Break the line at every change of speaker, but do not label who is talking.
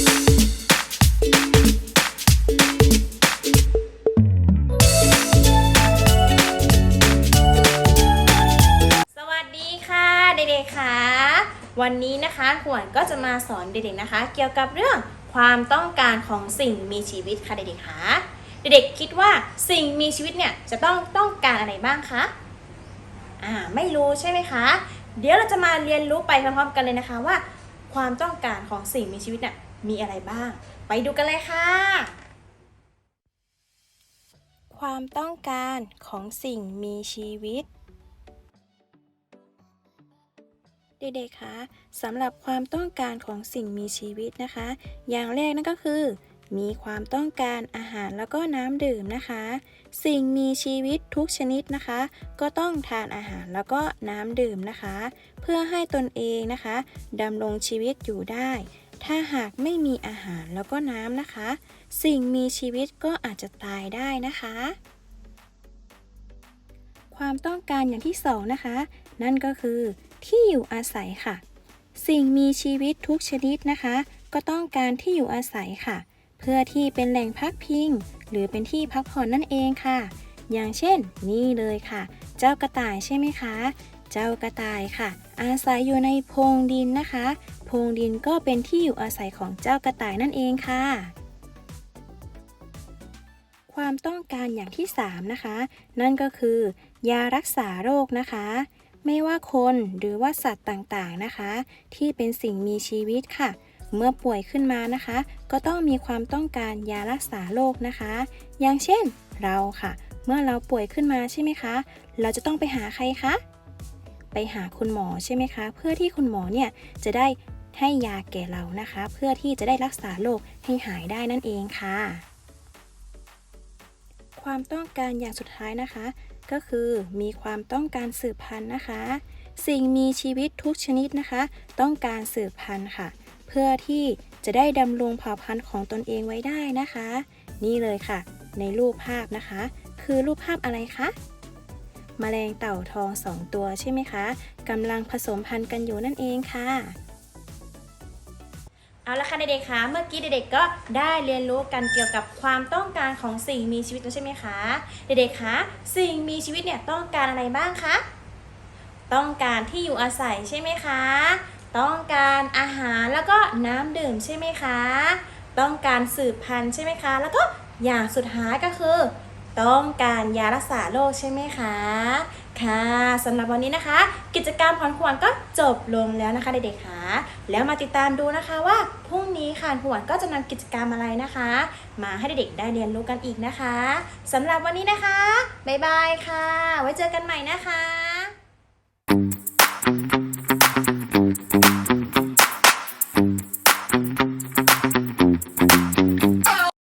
สวัสดีค่ะเด็กๆค่ะวันนี้นะคะหวนก็จะมาสอนเด็กๆนะคะ เกี่ยวกับเรื่องความต้องการของสิ่งมีชีวิตค่ะเด็กๆค่ะเด็กๆคิดว่าสิ่งมีชีวิตเนี่ยจะต้องต้องการอะไรบ้างคะอ่าไม่รู้ใช่ไหมคะ เดี๋ยวเราจะมาเรียนรู้ไปพร้อมๆกันเลยนะคะว่า ความต้องการของสิ่งมีชีวิตเนี่ย มีอะไรบ้าง ไปดูกันเลยค่ะ ความต้องการของสิ่งมีชีวิต เด็กๆคะสำหรับความต้องการของสิ่งมีชีวิตนะคะ อย่างแรกนั่นก็คือ มีความต้องการอาหารแล้วก็น้ำดื่มนะคะ สิ่งมีชีวิตทุกชนิดนะคะ ก็ต้องทานอาหารแล้วก็น้ำดื่มนะคะ เพื่อให้ตนเองนะคะดำรงชีวิตอยู่ได้ ถ้าหากไม่มีอาหารแล้วก็น้ำนะคะ สิ่งมีชีวิตก็อาจจะตายได้นะคะ ความต้องการอย่างที่สองนะคะ นั่นก็คือที่อยู่อาศัยค่ะ สิ่งมีชีวิตทุกชนิดนะคะ ก็ต้องการที่อยู่อาศัยค่ะ เพื่อที่เป็นแหล่งพักพิง หรือเป็นที่พักผ่อนนั่นเองค่ะ อย่างเช่น นี่เลยค่ะ เจ้ากระต่ายใช่ไหมคะ เจ้ากระต่ายค่ะ อาศัยอยู่ในโพรงดินนะคะ พรงดินก็เป็นที่อยู่อาศัยของเจ้ากระต่ายนั่นเองค่ะ ความต้องการอย่างที่ 3 นะคะ นั่นก็คือ ยารักษาโรคนะคะ ไม่ว่าคนหรือว่าสัตว์ต่างๆนะคะ ที่เป็นสิ่งมีชีวิตค่ะ เมื่อป่วยขึ้นมานะคะ ก็ต้องมีความต้องการยารักษาโรคนะคะ อย่างเช่น เราค่ะ เมื่อเราป่วยขึ้นมาใช่ไหมคะ เราจะต้องไปหาใครคะไปหาคุณหมอใช่ไหมคะ เพื่อที่คุณหมอเนี่ยจะได้ ให้ยาแก่เรานะคะ เพื่อที่จะได้รักษาโรคให้หายได้นั่นเองค่ะ ความต้องการอย่างสุดท้ายนะคะ ก็คือมีความต้องการสืบพันธุ์นะคะ สิ่งมีชีวิตทุกชนิดนะคะ ต้องการสืบพันธุ์ค่ะ เพื่อที่จะได้ดำรงเผ่าพันธุ์ของตนเองไว้ได้นะคะ นี่เลยค่ะ ในรูปภาพนะคะ คือรูปภาพอะไรคะมแมลงเต่าทองสองตัวใช่ไหมคะกำลังผสมพันธุ์กันอยู่นั่นเองค่ะ เอาละค่ะเด็กๆคะเมื่อกี้เด็กๆก็ได้เรียนรู้กันเกี่ยวกับความต้องการของสิ่งมีชีวิตแล้วใช่ไหมคะ เด็กๆคะสิ่งมีชีวิตเนี่ยต้องการอะไรบ้างคะ ต้องการที่อยู่อาศัยใช่ไหมคะ ต้องการอาหารแล้วก็น้ำดื่มใช่ไหมคะ ต้องการสืบพันธุ์ใช่ไหมคะ แล้วก็อย่างสุดท้ายก็คือ ต้องการยารักษาโรคใช่ไหมคะ ค่ะสำหรับวันนี้นะคะ กิจกรรมผ่อนขวนก็จบลงแล้วนะคะเด็กๆค่ะแล้วมาติดตามดูนะคะว่าพรุ่งนี้ค่ะหวนก็จะนำกิจกรรมอะไรนะคะ มาให้เด็กๆได้เรียนรู้กันอีกนะคะสำหรับวันนี้นะคะบ๊ายบายค่ะ ไว้เจอกันใหม่นะคะ